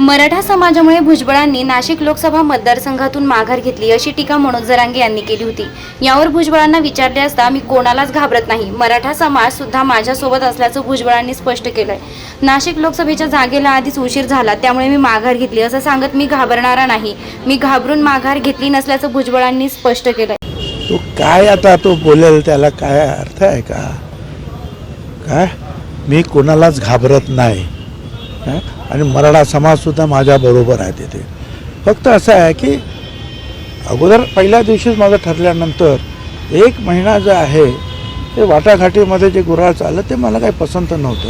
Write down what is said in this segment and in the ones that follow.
मराठा समाजामुळे भुजबळांनी नाशिक लोकसभा मतदारसंघातून माघार घेतली अशी टीका मनोज जरांगे यांनी केली होती. यावर भुजबळांना विचारले असता मी कोणालाच घाबरत नाही. मराठा समाज सुद्धा माझ्यासोबत असल्याचं भुजबळांनी स्पष्ट केलंय. नाशिक लोकसभेच्या जागेला आधीच उशीर झाला त्यामुळे मी माघार घेतली. असं सांगत मी घाबरणारा नाही. मी घाबरून माघार घेतली नसल्याचं भुजबळांनी स्पष्ट केलंय. तो काय आता तो बोलेल त्याला काय अर्थ आहे का? काय? मी कोणालाच घाबरत नाही. आणि मराठा समाजसुद्धा माझ्याबरोबर आहे तिथे. फक्त असं आहे की अगोदर पहिल्या दिवशीच माझं ठरल्यानंतर एक महिना जो आहे ते वाटाघाटीमध्ये जे गुराळ चाललं ते मला काही पसंत नव्हतं.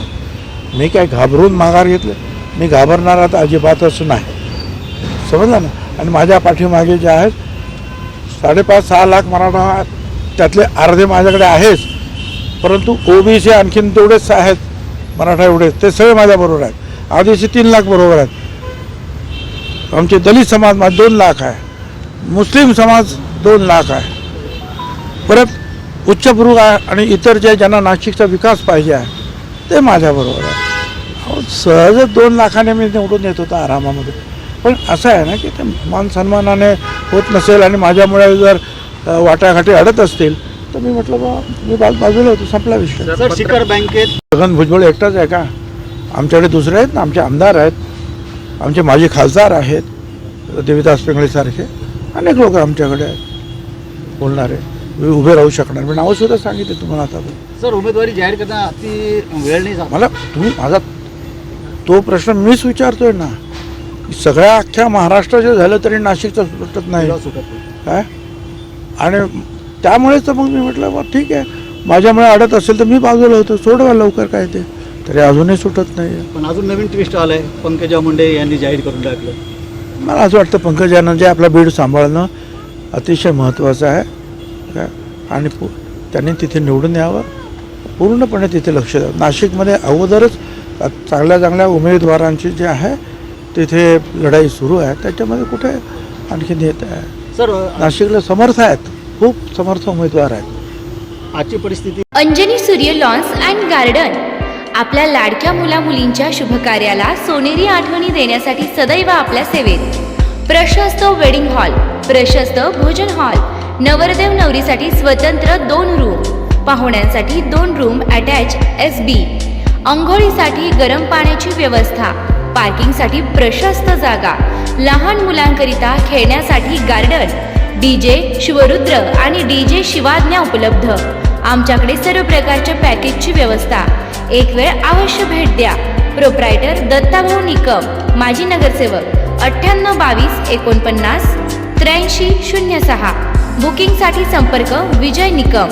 मी काय घाबरून माघार घेतलं. मी घाबरणारा तर अजिबातच नाही. समजलं ना? आणि माझ्या पाठीमागे जे आहेत साडेपाच सहा लाख मराठा त्यातले अर्धे माझ्याकडे आहेच. परंतु ओबीसी आणखीन तेवढेच आहेत मराठा एवढेच. ते सगळे माझ्याबरोबर आहेत. आदिवासी तीन लाख बरोबर आहेत. आमचे दलित समाज माझे दोन लाख आहे. मुस्लिम समाज दोन लाख आहे. परत उच्चभ्रू आहे आणि इतर जे ज्यांना नाशिकचा विकास पाहिजे आहे ते माझ्याबरोबर आहे. सहजच दोन लाखाने मी निवडून येत होतो आरामामध्ये. पण असं आहे ना की ते मान सन्मानाने होत नसेल आणि माझ्यामुळे जर वाटाघाटी अडत असतील तर मी म्हटलं बा मी बाज बाजूला होतो संपला विषय. सर शिखर बँकेत छगन भुजबळ एकटाच आहे का? आमच्याकडे दुसरे आहेत ना आमचे आमदार आहेत आमचे माजी खासदार आहेत देविदास पिंगळेसारखे अनेक लोक आमच्याकडे आहेत बोलणारे मी उभे राहू शकणार मी नावं सुद्धा सांगितले तुम्हाला आता. सर उमेदवारी जाहीर करताना अति वेळ नाही मला तुम्ही माझा तो प्रश्न मीच विचारतोय ना. सगळ्या अख्ख्या महाराष्ट्राचं झालं तरी नाशिकचं सुटत नाही. काय? आणि त्यामुळेच तर मग मी म्हटलं बा ठीक आहे. माझ्यामुळे अडत असेल तर मी बाजूला होतो. सोडवा लवकर काय ते. तरी अजूनही सुटत नाही. पण अजून नवीन ट्विस्ट आलाय. पंकजा मुंडे यांनी जाहीर करून टाकलं. मला असं वाटतं पंकजानं जे आपला बीड सांभाळणं अतिशय महत्त्वाचं आहे. काय आणि पु त्यांनी तिथे निवडून यावं. पूर्णपणे तिथे लक्ष द्यावं नाशिकमध्ये अगोदरच चांगल्या चांगल्या उमेदवारांची जे आहे तिथे लढाई सुरू आहे. त्याच्यामध्ये कुठे आणखीन येत आहे? सर नाशिकला समर्थ आहेत. खूप समर्थ उमेदवार आहेत. आजची परिस्थिती अंजनी सूर्य लॉन्स अँड गार्डन. आपल्या लाडक्या मुला मुलींच्या शुभकार्याला सोनेरी आठवणी देण्यासाठी सदैव आपल्या सेवेत. प्रशस्त वेडिंग हॉल प्रशस्त भोजन हॉल नवरदेव नवरीसाठी स्वतंत्र दोन रूम पाहुण्यांसाठी दोन रूम अटॅच एस बी आंघोळीसाठी गरम पाण्याची व्यवस्था पार्किंगसाठी प्रशस्त जागा लहान मुलांकरिता खेळण्यासाठी गार्डन डीजे शिवरुद्र आणि डीजे शिवाज्ञा उपलब्ध. आमच्याकडे सर्व प्रकारच्या पॅकेजची व्यवस्था. एक वेळ अवश्य भेट द्या. प्रोप्रायटर दत्ताभाऊ निकम माजी नगरसेवक अठ्ठ्याण्णव बावीस एकोणपन्नास त्र्याऐंशी शून्य सहा. बुकिंगसाठी संपर्क विजय निकम.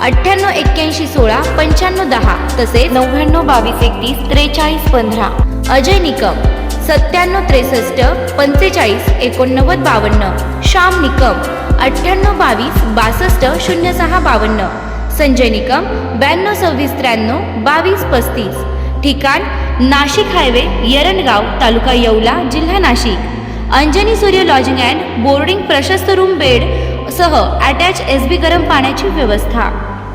अठ्ठ्याण्णव एक्क्याऐंशी सोळा पंच्याण्णव दहा तसेच नव्याण्णव बावीस एकतीस त्रेचाळीस पंधरा. अजय निकम सत्त्याण्णव त्रेसष्ट पंचेचाळीस एकोणनव्वद बावन्न. श्याम निकम अठ्ठ्याण्णव बावीस बासष्ट शून्य सहा बावन्न. संजय निकम ब्याण्णव सव्वीस त्र्याण्णव बावीस पस्तीस. ठिकाण नाशिक हायवे यरणगाव तालुका येवला जिल्हा Nashik. Anjani Surya lodging and boarding प्रशस्त रूम बेड सह अटॅच एस बी गरम पाण्याची व्यवस्था.